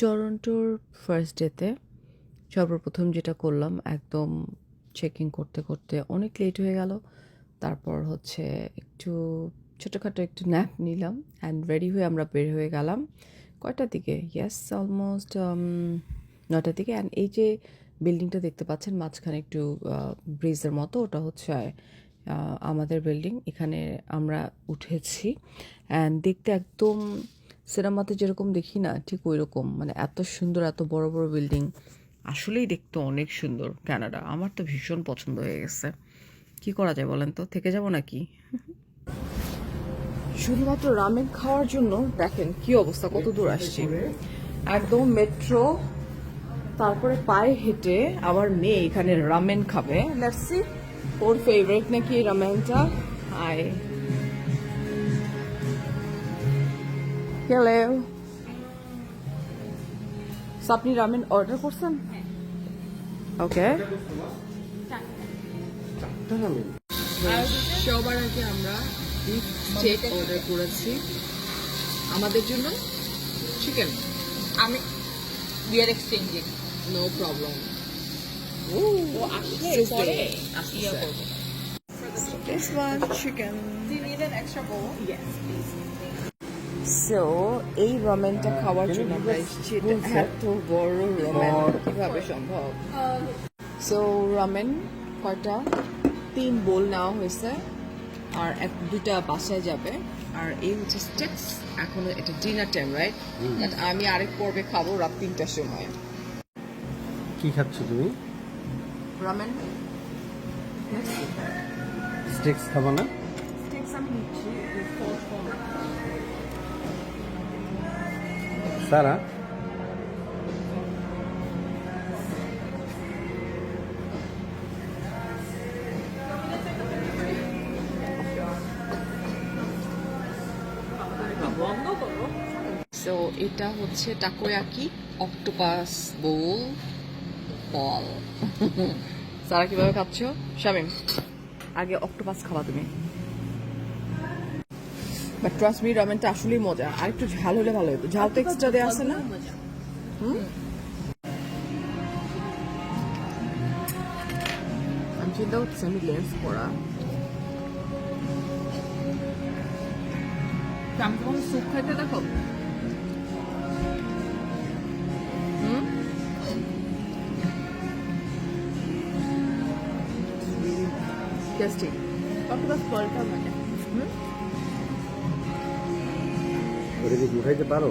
টরন্টোর first ডেতে সর্বপ্রথম যেটা করলাম, একদম চেকিং করতে করতে অনেক লেট হয়ে গেল। তারপর হচ্ছে একটু ছোটোখাটো একটু ন্যাপ নিলাম অ্যান্ড রেডি হয়ে আমরা বের হয়ে গেলাম কয়টার দিকে? ইয়েস অলমোস্ট নটার দিকে অ্যান্ড এই যে বিল্ডিংটা দেখতে পাচ্ছেন, মাঝখানে একটু ব্রিজের মতো, ওটা হচ্ছে আমাদের বিল্ডিং এখানে আমরা উঠেছি অ্যান্ড দেখতে একদম সিনেমাতে যেরকম দেখি না ঠিক ওই রকম মানে এত সুন্দর এত বড় বড় বিল্ডিং। আসলেই দেখতে অনেক সুন্দর কানাডা। আমার তো ভীষণ পছন্দ হয়ে গেছে। কি করা যায় বলেন তো? থেকে যাব নাকি? শুধুমাত্র রামেন খাওয়ার জন্য দেখেন কি অবস্থা কত দূর আসছি। একদম মেট্রো তারপরে পায়ে হেঁটে আমার মেয়ে এখানে রামেন খাবে। লেটস সি ওর ফেভারিট নাকি রামেনটা? হাই হ্যালো আপনি রামেন অর্ডার করছেন? ওকে সবার আগে আমরা বিফ স্টেক অর্ডার করেছি। আমাদের জন্য চিকেন আমি আর এক্সচেঞ্জিং নো প্রবলেম ও আসলে পরে yeah This one chicken. Do you need an extra bowl? Yes, please. So, এই রামেনটা খাওয়ার জন্য আমরা এসেছি এত বড় রামেন? কীভাবে সম্ভব? সো রামেন কয়টা? তিন বোল নেওয়া হয়েছে আর এক দুটা বাসায় যাবে। আর এই হচ্ছে স্টেক্স এখন এটা ডিনার টাইম রাইট বাট আমি আরেক পর্বে খাব রাত তিনটার সময়। কি খাচ্ছ তুমি? রামেন? স্টেক্স খাবা না? স্টেক্স আমি নিচ্ছি সারা সো এটা হচ্ছে টাকোয়াকি অক্টোপাস বোল বল সারা কীভাবে খাচ্ছ? শামিম আগে অক্টোপাস খাওয়া তুমি। বাট ট্রাস্ট মি রামেনটা আসলেই মজা। আর একটু ঝাল হলে ভালো হতো। ঝাল তো এক্সট্রা দেওয়া আছে না? হুম? আমি চিন্তা করতেছি আমি লেন্স পড়া আমি যখন স্যুপ খাইতে দেখো। হুম? টেস্টি বলটা মানে ওটা কি উঠাইতে পারো?